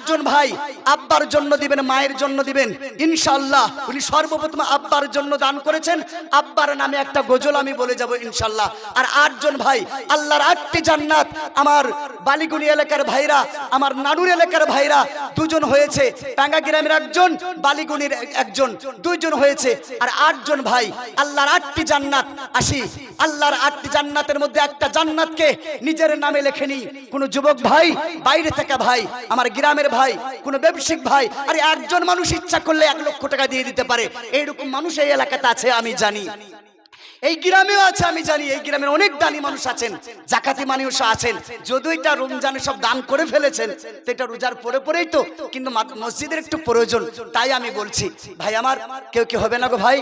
আটজন ভাই আব্বার জন্য দিবেন, মায়ের জন্য দিবেন। ইনশাআল্লাহ, উনি সর্বপ্রথম আব্বার জন্য দান করেছেন। আব্বার নামে একটা গজল আমি বলে যাব ইনশাআল্লাহ। আর আটজন ভাই, আল্লাহর আটটি জান্নাত। আমার বালিগুনি এলাকার ভাইরা, আমার নানুর এলাকার ভাইরা, দুজন হয়েছে। টাঙ্গা গ্রামের একজন, বালিগুনির একজন। দুইজন হয়েছে। আর আটজন ভাই, আল্লাহর আটটি জান্নাত। আসি আল্লাহর আটটি জান্নাতের মধ্যে একটা জান্নাতকে নিজের নামে লেখে নি কোন যুবক ভাই, বাইরে থাকা ভাই, আমার গ্রামের ভাই, কোন ব্যবসায়িক ভাই, আরে একজন মানুষ ইচ্ছা করলে এক লক্ষ টাকা দিয়ে দিতে পারে। এইরকম মানুষ এই এলাকাতে আছে, আমি জানি। এই গ্রামেও আছে, আমি জানি। এই গ্রামের অনেক দানি মানুষ আছেন, জাকাতি মানুষ আছেন। যদিও এটা রমজানে সব দান করে ফেলেছেন, তো এটা রোজার পরে পরেই তো, কিন্তু মসজিদের একটু প্রয়োজন, তাই আমি বলছি। ভাই আমার, কেউ কি হবে না গো ভাই?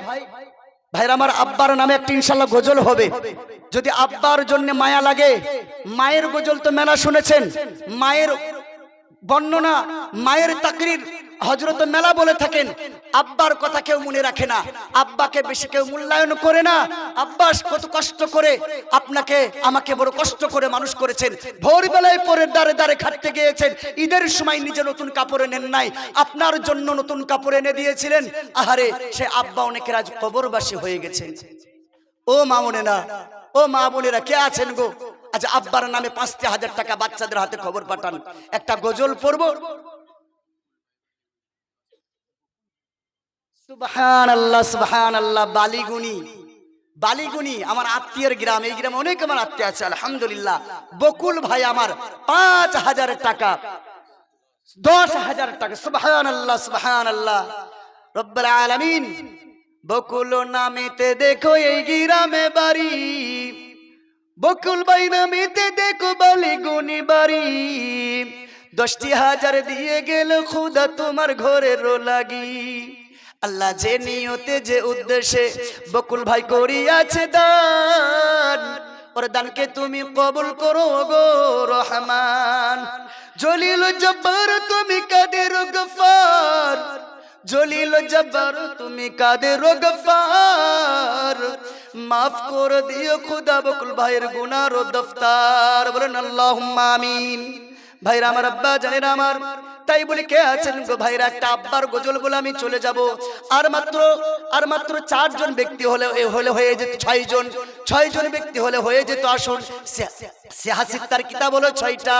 ভাইরা, আমার আব্বার নামে একটা ইনশাল্লাহ গজল হবে। যদি আব্বার জন্য মায়া লাগে, মায়ের গজল তো মেলা শুনেছেন। মায়ের বর্ণনা, মায়ের তাকরির হজরত মেলা বলে থাকেন, আব্বার কথা কেউ মনে রাখে না, আব্বাকে বেশি কেউ মূল্যায়ন করে না। আব্বাস কত কষ্ট করে আপনাকে, আমাকে বড় কষ্ট করে মানুষ করেছেন। ভোরবেলায় পরের দ্বারে দ্বারে খাটতে গিয়েছেন। ঈদের সময় নিজে নতুন কাপড় এনেন নাই। আপনার জন্য নতুন কাপড় এনে দিয়েছিলেন। আহারে, সে আব্বা অনেকের আজ কবরবাসী হয়ে গেছেন। ও মা না ও মা বোনেরা, কে আছেন গো? আজ আব্বার নামে পাঁচটি হাজার টাকা বাচ্চাদের হাতে খবর পাঠান। একটা গজল পড়ব? আল্লাহ আল্লাহ আমার আত্মীয়ের গ্রাম, এই অনেক আমার আলহামদুলিল্লাহ। বকুল ভাই আমার পাঁচ হাজার টাকা, দশ হাজার টাকা আল্লাহ আল্লাহ বকুল নামেতে দেখো এই গ্রামে বাড়ি। বকুল ভাই নামেতে দেখো বালিগুনি বাড়ি। দশটি হাজার দিয়ে গেল খুদা তোমার ঘরের লাগি। আল্লাহ যে নিয়তে, যে উদ্দেশ্যে বকুল ভাই করিয়াছে দান, ওর দানকে তুমি কবুল করো গো রহমান। জলিল জব্বার তুমি কাদের গফার জলিল জব্বার তুমি কাদের গফার মাফ করে দিও খুদা বকুল ভাইয়ের গুনার ও দফতার, বলেন আল্লাহুম্মা আমিন। ভাইরা আমার আব্বা জানেন আমার তাই বলি কে আছেন গো ভাইরা? একটা আব্বার গজল বলে আমি চলে যাব। আর মাত্র আর মাত্র চারজন ব্যক্তি হলে হলে হয়ে যেত ছয় জন ছয় জন ব্যক্তি হলে হয়ে যেত, আসুন। তার কিতাব হলো ছয়টা।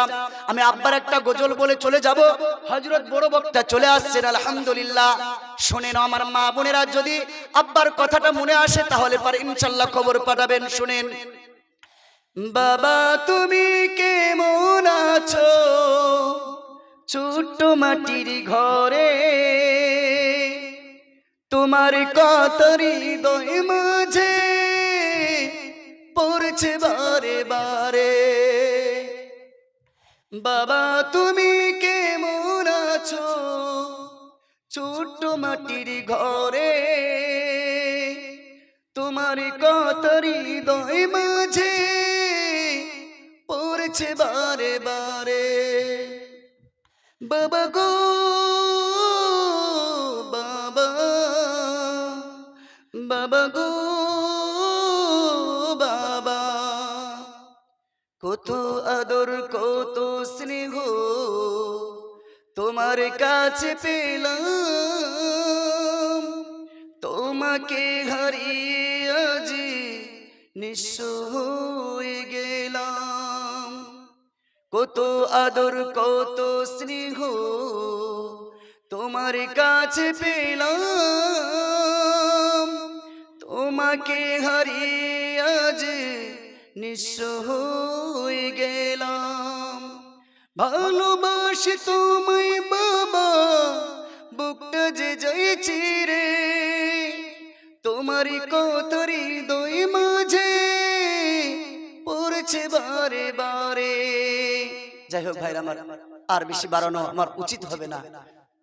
আমি আব্বার একটা গজল বলে চলে যাব। হজরত বড় বক্তা চলে আসছেন, আলহামদুলিল্লাহ। শুনেন আমার মা বোনেরা, যদি আব্বার কথাটা মনে আসে, তাহলে পারে ইনশাল্লাহ খবর পাঠাবেন, শুনেন। বাবা, তুমি কেমন আছো? ছোট্ট মাটির ঘরে। তোমার কত হৃদয় মাঝে পড়ছে বারে বারে। বাবা, তুমি কেমন আছো? ছোট্ট মাটির ঘরে। তোমার কত হৃদয় মাঝে পড়ছে বারে বারে। বাবা গো, বাবা বাবা গো, বাবা। কত আদর, কত স্নেহ তোমার কাছে পেলাম। তোমাকে হারিয়ে আজ নিঃস্ব কত আদর, কত স্নেহ তোমার কাছে পেলাম। তোমাকে হারিয়ে আজ নিঃস্ব হয়ে গেলাম। ভালোবাসি তোমায় বাবা, বুকটা যে যাইছি রে, তোমারই কত যাই হোক ভাইরা আমার আর বেশি বাড়ানো আমার উচিত হবে না।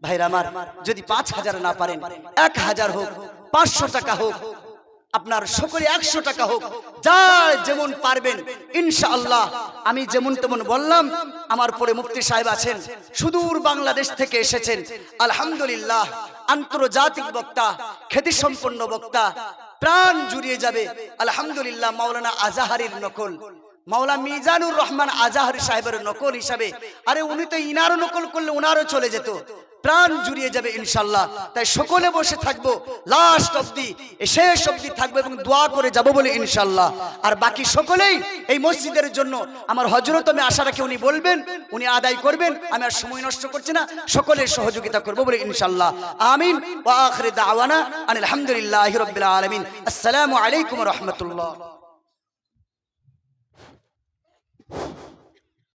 ভাইরা আমার যদি পাঁচ হাজার না পারেন এক হাজার হোক পাঁচশো টাকা হোক আপনার সকলে একশো টাকা হোক যার যেমন পারবেন ইনশাআল্লাহ। আমি যেমন তেমন বললাম আমার পরে মুফতি সাহেব আছেন সুদূর বাংলাদেশ থেকে এসেছেন আলহামদুলিল্লাহ আন্তর্জাতিক বক্তা খ্যাতি সম্পন্ন বক্তা প্রাণ জুড়িয়ে যাবে। আলহামদুলিল্লাহ মাওলানা আজাহারির নকল। মাওলা মিজানুর রহমান আজাহারি সাহেবের নকল হিসাবে, আরে উনি তো ইনারও নকল করলে উনারও চলে যেত। প্রাণ জুড়িয়ে যাবে ইনশাল্লাহ। তাই সকলে বসে থাকব লাস্ট অব্দি শেষ অব্দি থাকব এবং দোয়া করে যাব বলে ইনশাল্লাহ। আর বাকি সকলেই এই মসজিদের জন্য আমার হজরত আমি আশা রাখি উনি বলবেন, উনি আদায় করবেন, আমি আর সময় নষ্ট করছি না সকলের সহযোগিতা করব বলে ইনশাল্লাহ। আমিন, ওয়া আখির দাওয়ানা আনিল হামদুলিল্লাহি রাব্বিল আলামিন। আসসালামু আলাইকুম রাহমাতুল্লাহ।